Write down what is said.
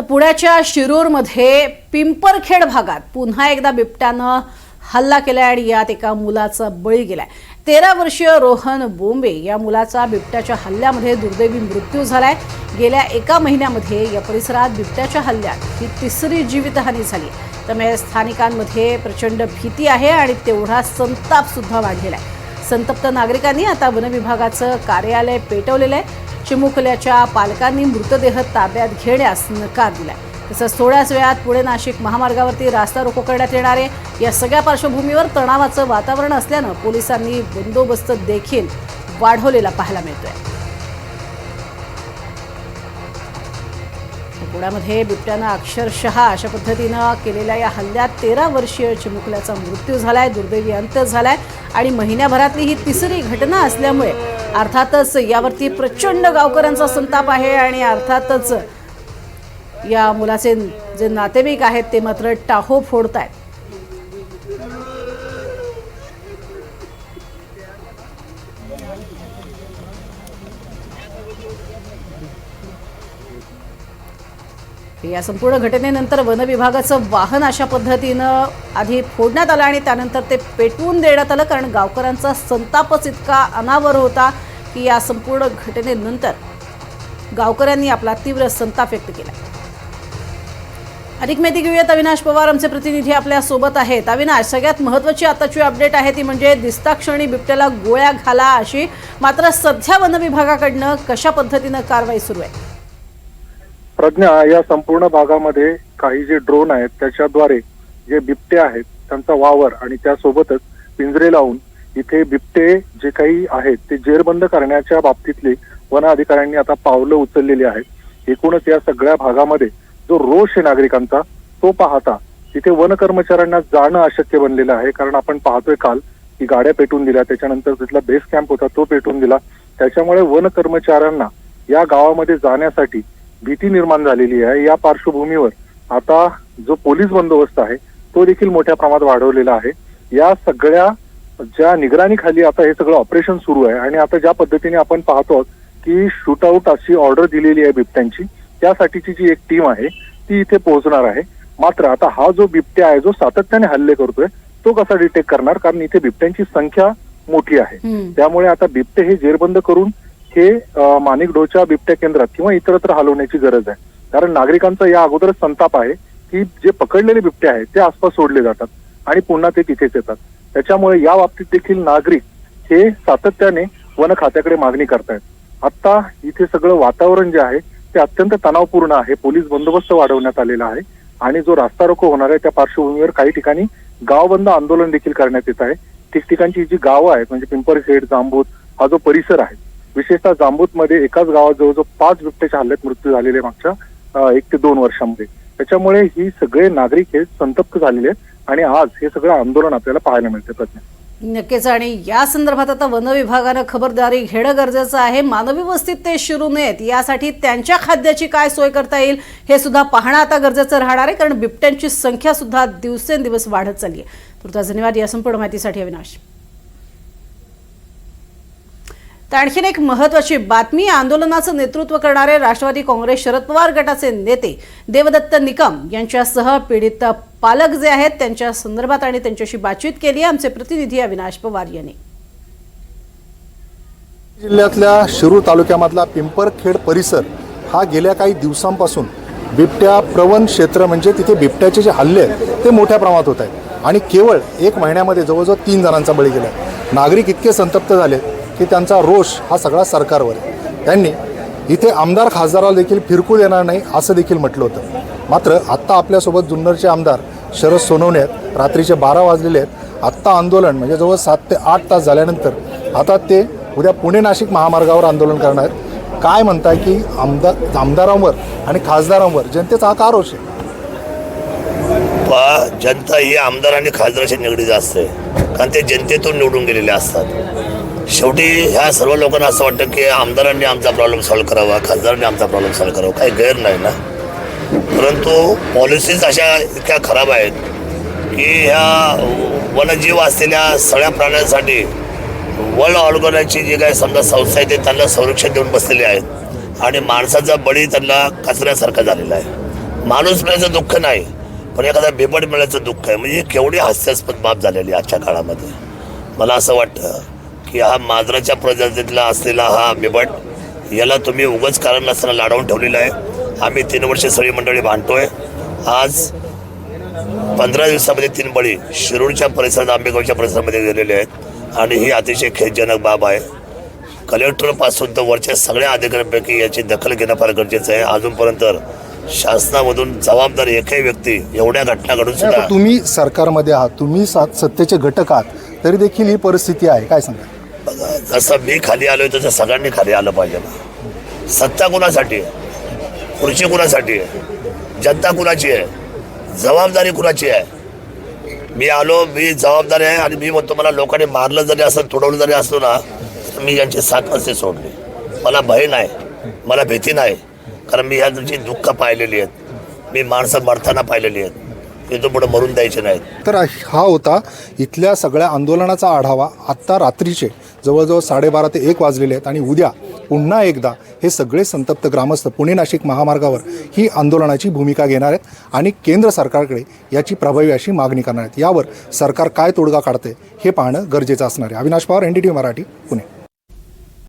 तर पुण्याच्या शिरूरमध्ये पिंपरखेड भागात पुन्हा एकदा बिबट्यानं हल्ला केला आणि यात एका मुलाचा बळी गेलाय. तेरा वर्षीय रोहन बोंबे या मुलाचा बिबट्याच्या हल्ल्यामध्ये दुर्दैवी मृत्यू झालाय. गेल्या एका महिन्यामध्ये या परिसरात बिबट्याच्या हल्ल्यात ही तिसरी जीवितहानी झाली. त्यामुळे स्थानिकांमध्ये प्रचंड भीती आहे आणि तेवढा संताप सुद्धा वाढलेला आहे. संतप्त नागरिकांनी आता वनविभागाचं कार्यालय पेटवलेलं आहे. चिमुकल्याच्या पालकांनी मृतदेह ताब्यात घेण्यास नकार दिलाय. तसंच थोड्याच वेळात पुणे नाशिक महामार्गावरती रास्ता रोको करण्यात येणार आहे. या सगळ्या पार्श्वभूमीवर तणावाचं वातावरण असल्यानं पोलिसांनी बंदोबस्त देखील वाढवलेला पाहायला मिळतोय. पुण्यामध्ये बिबट्यानं अक्षरशः अशा पद्धतीनं केलेल्या या हल्ल्यात तेरा वर्षीय चिमुकल्याचा मृत्यू झालाय दुर्दैवी अंत झालाय आणि महिन्याभरातली ही तिसरी घटना असल्यामुळे अर्थातच यावरती प्रचंड गावकऱ्यांचा संताप आहे आणि अर्थातच या मुलाचे जे नातेवाईक आहेत ते मात्र टाहो फोडत आहेत या संपूर्ण घटनेनंतर वन विभागाचं वाहन अशा पद्धतीनं आधी फोडण्यात आलं आणि त्यानंतर ते पेटवून देण्यात आलं कारण गावकऱ्यांचा संतापच इतका अनावर होता की या संपूर्ण घटनेनंतर गावकऱ्यांनी आपला तीव्र संताप व्यक्त केला. अधिक माहिती घेऊयात. अविनाश पवार आमचे प्रतिनिधी आपल्यासोबत आहेत. अविनाश सगळ्यात महत्वाची आताची अपडेट आहे ती म्हणजे दिसता क्षणी बिबट्याला गोळ्या घाला अशी. मात्र सध्या वन विभागाकडनं कशा पद्धतीनं कारवाई सुरू आहे? प्रज्ञा या संपूर्ण भागामध्ये काही जे ड्रोन आहेत त्याच्याद्वारे जे बिबटे आहेत त्यांचा वावर आणि त्यासोबतच पिंजरे लावून इथे बिबटे जे काही आहेत ते जेरबंद करण्याच्या बाबतीतली वन अधिकाऱ्यांनी आता पावलं उचललेली आहेत. एकूणच या सगळ्या भागामध्ये जो रोष आहे नागरिकांचा तो पाहता तिथे वन कर्मचाऱ्यांना जाणं अशक्य बनलेलं आहे. कारण आपण पाहतोय काल की गाड्या पेटून दिल्या त्याच्यानंतर तिथला बेस कॅम्प होता तो पेटून दिला. त्याच्यामुळे वन कर्मचाऱ्यांना या गावामध्ये जाण्यासाठी भीती निर्माण झालेली आहे. या पार्श्वभूमीवर आता जो पोलीस बंदोबस्त आहे तो देखील मोठ्या प्रमाणात वाढवलेला आहे. या सगळ्या ज्या निगराणीखाली आता हे सगळं ऑपरेशन सुरू आहे आणि आता ज्या पद्धतीने आपण पाहतो की शूट आउट अशी ऑर्डर दिलेली आहे बिबट्यांची त्यासाठीची जी एक टीम आहे ती इथे पोहोचणार आहे. मात्र आता हा जो बिबट्या आहे जो सातत्याने हल्ले करतोय तो कसा डिटेक्ट करणार? कारण इथे बिबट्यांची संख्या मोठी आहे. त्यामुळे आता बिबटे हे जेरबंद करून हे मानिक माणिक डोच्या बिबट्या केंद्रात किंवा इतरत्र हलवण्याची गरज आहे. कारण नागरिकांचा या अगोदरच संताप आहे की जे पकडलेले बिबटे आहेत ते आसपास सोडले जातात आणि पुन्हा ते तिथेच येतात. त्याच्यामुळे या बाबतीत देखील नागरिक हे सातत्याने वन खात्याकडे मागणी करतायत. आता इथे सगळं वातावरण जे आहे ते अत्यंत तणावपूर्ण आहे. पोलीस बंदोबस्त वाढवण्यात आलेला आहे आणि जो रास्ता रोको होणार आहे त्या पार्श्वभूमीवर काही ठिकाणी गावबंद आंदोलन देखील करण्यात येत आहे. ठिकठिकाणची जी गावं आहेत म्हणजे पिंपरखेड जांभूत हा जो परिसर आहे विशेषतः जांबूतमध्ये एकाच गावात जवळजवळ पाच बिबट्याच्या हल्ल्यात मृत्यू झालेले मागच्या एक ते दोन वर्षामध्ये. त्याच्यामुळे ही सगळे नागरिक हे संतप्त झालेले आहेत आणि आज हे सगळं आंदोलन आपल्याला पाहायला मिळते प्रज्ञा. नक्कीच. आणि या संदर्भात आता वन विभागानं खबरदारी घेणं गरजेचं आहे. मानवी वस्तीत ते शिरू नयेत. यासाठी त्यांच्या खाद्याची काय सोय करता येईल हे सुद्धा पाहणं आता गरजेचं राहणार आहे कारण बिबट्यांची संख्या सुद्धा दिवसेंदिवस वाढत चालली आहे. तुर्ता धन्यवाद. या संपूर्ण माहितीसाठी अविनाश. तर आणखीन एक महत्वाची बातमी आंदोलनाचं नेतृत्व करणारे राष्ट्रवादी काँग्रेस शरद पवार गटाचे नेते देवदत्त निकम यांच्यासह पीडित पालक जे आहेत त्यांच्या संदर्भात आणि त्यांच्याशी बातचीत केली. आमचे प्रतिनिधी अविनाश पवार यांनी. जिल्ह्यातल्या शिरूर तालुक्यामधला पिंपरखेड परिसर हा गेल्या काही दिवसांपासून बिबट्या प्रवण क्षेत्र म्हणजे तिथे बिबट्याचे जे हल्ले आहेत ते मोठ्या प्रमाणात होत आहेत. आणि केवळ एक महिन्यामध्ये जवळजवळ तीन जणांचा बळी गेला आहे. नागरिक इतके संतप्त झाले की त्यांचा रोष हा सगळा सरकारवर आहे. त्यांनी इथे आमदार खासदाराला देखील फिरकू देणार नाही असं देखील म्हटलं होतं. मात्र आत्ता आपल्यासोबत जुन्नरचे आमदार शरद सोनवणे आहेत. रात्रीचे बारा वाजलेले आहेत. आत्ता आंदोलन म्हणजे जवळ सात ते आठ तास झाल्यानंतर आता ते उद्या पुणे नाशिक महामार्गावर आंदोलन करणार आहेत. काय म्हणताय की आमदार आमदारांवर आणि खासदारांवर जनतेचा हा का रोष आहे? पहा जनता ही आमदार आणि खासदाराशी निगडीत असते. कारण ते जनतेतून निवडून गेलेले असतात. शेवटी ह्या सर्व लोकांना असं वाटतं की आमदारांनी आमचा प्रॉब्लेम सॉल्व्ह करावा खासदारांनी आमचा प्रॉब्लेम सॉल्व्ह करावा. काही गैर नाही ना? परंतु पॉलिसीज अशा इतक्या खराब आहेत की ह्या वनजीव असलेल्या सगळ्या प्राण्यांसाठी वर्ल्ड ऑर्गनाची जी काही समजा संस्था आहे ते त्यांना संरक्षण देऊन बसलेले आहेत. आणि माणसाचा बळी त्यांना कचऱ्यासारखा झालेला आहे. माणूस मिळायचं दुःख नाही पण एखादा बिबट मिळायचं दुःख आहे. म्हणजे केवढी हास्यास्पद बाब झालेली आजच्या काळामध्ये. मला असं वाटतं. की हा मांजराच्या प्रजातीतला असलेला हा बिबट याला तुम्ही उगच कारण नसताना लाडवून ठेवलेला आहे. आम्ही तीन वर्ष सगळी मंडळी भांडतोय आज पंधरा दिवसामध्ये तीन बळी शिरूरच्या परिसरात आंबेगावच्या परिसरामध्ये गेलेले आहेत. आणि ही अतिशय खेदजनक बाब आहे. कलेक्टरपासून तर वरच्या सगळ्या अधिकाऱ्यांपैकी याची दखल घेणं फार गरजेचं आहे. अजूनपर्यंत शासनामधून जबाबदार एकही व्यक्ती एवढ्या घटना घडून नाही, सुद्धा तुम्ही सरकारमध्ये आहात. तुम्ही सात सत्तेचे घटक आहात. तरी देखील ही परिस्थिती आहे. काय सांगा बघा, जसं मी खाली आलोय तसं सगळ्यांनी खाली आलं पाहिजे ना. सत्ता कुणासाठी आहे? खुर्ची कुणासाठी आहे? जनता कुणाची आहे? जबाबदारी कुणाची आहे? मी आलो मी जबाबदारी आहे आणि मी म्हणतो मला लोकांनी मारलं जरी असं तुडवलं जरी असलो ना तर मी यांची साथ नसते सोडली? मला भय नाही. मला भीती नाही. कारण मी यांची दुःख पाहिलेली आहेत मी माणसं मरताना पाहिलेली आहेत. इथं पुढे मरून द्यायचे नाहीत. तर हा होता इथल्या सगळ्या आंदोलनाचा आढावा आत्ता रात्रीचे जवळजवळ साडेबारा ते एक वाजलेले आहेत आणि उद्या पुन्हा एकदा हे सगळे संतप्त ग्रामस्थ पुणे नाशिक महामार्गावर ही आंदोलनाची भूमिका घेणार आहेत आणि केंद्र सरकारकडे याची प्रभावी अशी मागणी करणार आहेत. यावर सरकार काय तोडगा काढते हे पाहणं गरजेचं असणार आहे. Avinash Pawar N D T Marathi Pune.